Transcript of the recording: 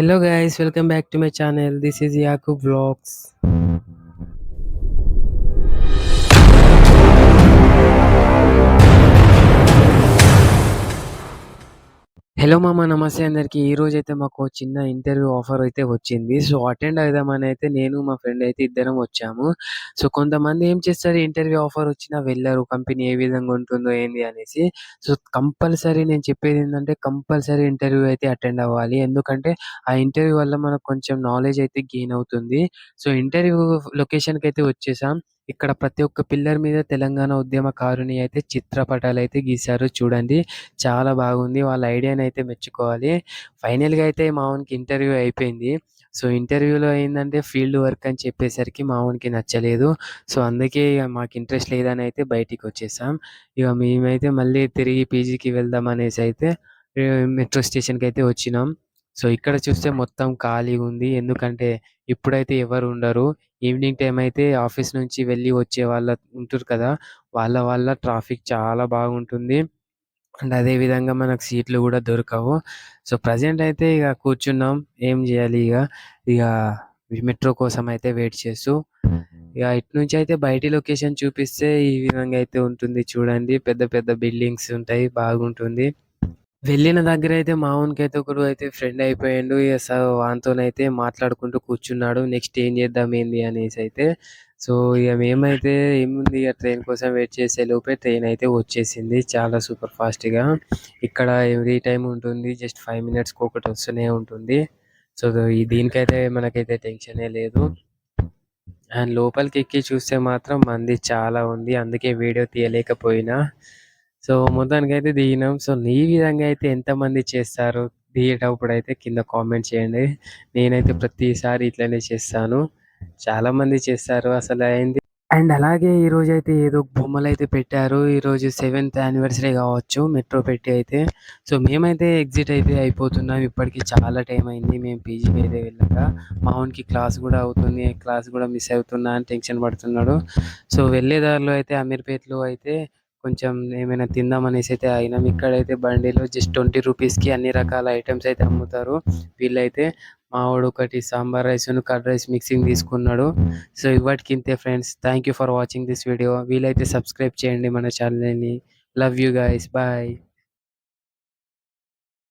Hello guys, welcome back to my channel. This is Yakub Vlogs. Hello మామ నమస్తే అందరికి. అయితే మాకు చిన్న ఇంటర్వ్యూ ఆఫర్ అయితే వచ్చింది. సో, అటెండ్ అవుదామని అయితే నేను మా ఫ్రెండ్ అయితే ఇద్దరం వచ్చాము. సో, కొంతమంది ఏం చేస్తారు ఇంటర్వ్యూ ఆఫర్ వచ్చినా వెళ్ళరు కంపెనీ ఏ విధంగా ఉంటుందో ఏంది అనేసి. సో, కంపల్సరీ నేను చెప్పేది ఏంటంటే కంపల్సరీ ఇంటర్వ్యూ అయితే అటెండ్ అవ్వాలి. ఎందుకంటే ఆ ఇంటర్వ్యూ వల్ల మనకు కొంచెం నాలెడ్జ్ అయితే గెయిన్ అవుతుంది. సో, ఇంటర్వ్యూ లొకేషన్‌కి అయితే వచ్చేసాం. ఇక్కడ ప్రతి ఒక్క పిల్లర్ మీద తెలంగాణ ఉద్యమకారుని అయితే చిత్రపటాలు అయితే గీశారు చూడండి. చాలా బాగుంది. వాళ్ళ ఐడియాని అయితే మెచ్చుకోవాలి. ఫైనల్‌గా అయితే మా ఇంటర్వ్యూ అయిపోయింది. సో, ఇంటర్వ్యూలో ఏంటంటే ఫీల్డ్ వర్క్ అని చెప్పేసరికి మావునికి నచ్చలేదు. సో, అందుకే ఇక మాకు ఇంట్రెస్ట్ లేదని అయితే బయటికి వచ్చేసాం ఇక మేమైతే మళ్ళీ తిరిగి పీజీకి వెళ్దాం అనేసి అయితే మెట్రో స్టేషన్‌కి అయితే వచ్చినాం. సో, ఇక్కడ చూస్తే మొత్తం ఖాళీగుంది. ఎందుకంటే ఇప్పుడైతే ఎవరు ఉండరు. ఈవినింగ్ టైమ్ అయితే ఆఫీస్ నుంచి వెళ్ళి వచ్చే వాళ్ళు ఉంటుర్రు కదా! వాళ్ళ వల్ల ట్రాఫిక్ చాలా బాగుంటుంది. అండ్ అదే విధంగా మనకు సీట్లు గూడా దొరకవు. సో, ప్రెజెంట్ అయితే ఇగ కూర్చున్నాం. ఏం జేయాలి ఇగ. ఇగ మెట్రో కోసం అయితే వెయిట్ చేస్తూ ఇగ ఇటు నుంచి అయితే బయటి లొకేషన్ చూపిస్తే ఈ విధంగా అయితే ఉంటుంది చూడండి. పెద్ద పెద్ద బిల్డింగ్స్ ఉంటాయి. బాగుంటుంది. వెళ్ళిన దగ్గరైతే మా అయితే ఒకడు అయితే ఫ్రెండ్ అయిపోయిండు. ఇక సో, వానితోనైతే మాట్లాడుకుంటూ కూర్చున్నాడు. నెక్స్ట్ ఏం చేద్దాం ఏంది అనేసి అయితే సో, ఇక మేమైతే ఏముంది ఇక ట్రైన్ కోసం వెయిట్ చేసే లోపే ట్రైన్ అయితే వచ్చేసింది. చాలా సూపర్ ఫాస్ట్‌గా. ఇక్కడ ఎవ్రీ టైం ఉంటుంది. జస్ట్ ఫైవ్ మినిట్స్‌కి ఒకటి వస్తూనే ఉంటుంది. సో, ఈ దీనికైతే మనకైతే టెన్షనే లేదు. అండ్ లోపలికి ఎక్కి చూస్తే మాత్రం మంది చాలా ఉంది. అందుకే వీడియో తీయలేకపోయినా. సో, మొత్తానికి అయితే దిగినాం. సో, ఈ విధంగా అయితే ఎంతమంది చేస్తారు? దిగేటప్పుడు అయితే కింద కామెంట్ చేయండి. నేనైతే ప్రతిసారి ఇట్లనే చేస్తాను. చాలామంది చేస్తారు. అసలు అయింది అండ్ అలాగే ఈరోజు అయితే ఏదో బొమ్మలు అయితే పెట్టారు. ఈరోజు సెవెంత్ యానివర్సరీ కావచ్చు మెట్రో పెట్టి అయితే. సో, మేమైతే ఎగ్జిట్ అయితే అయిపోతున్నాం. ఇప్పటికి చాలా టైం అయింది. మేము పీజీకి అయితే వెళ్ళాక. మా క్లాస్ కూడా అవుతుంది. క్లాస్ కూడా మిస్ అవుతున్నా అని టెన్షన్ పడుతున్నాడు. సో, వెళ్ళే దారిలో అయితే అమీర్‌పేట్‌లో అయితే కొంచెం ఏమైనా తిందాం అనేసి అయితే ఆగినాం. ఇక్కడైతే బండిలో జస్ట్ 20 రూపీస్‌కి అన్ని రకాల ఐటమ్స్ అయితే అమ్ముతారు. వీళ్ళైతే మావాడు ఒకటి సాంబార్ రైస్ను కర్డ్ రైస్ మిక్సింగ్ తీసుకున్నాడు. So, ఇవాటికింతే friends. Thank you for watching this video. వీలైతే సబ్స్క్రైబ్ చేయండి మన ఛానల్‌ని. Love you guys. బాయ్.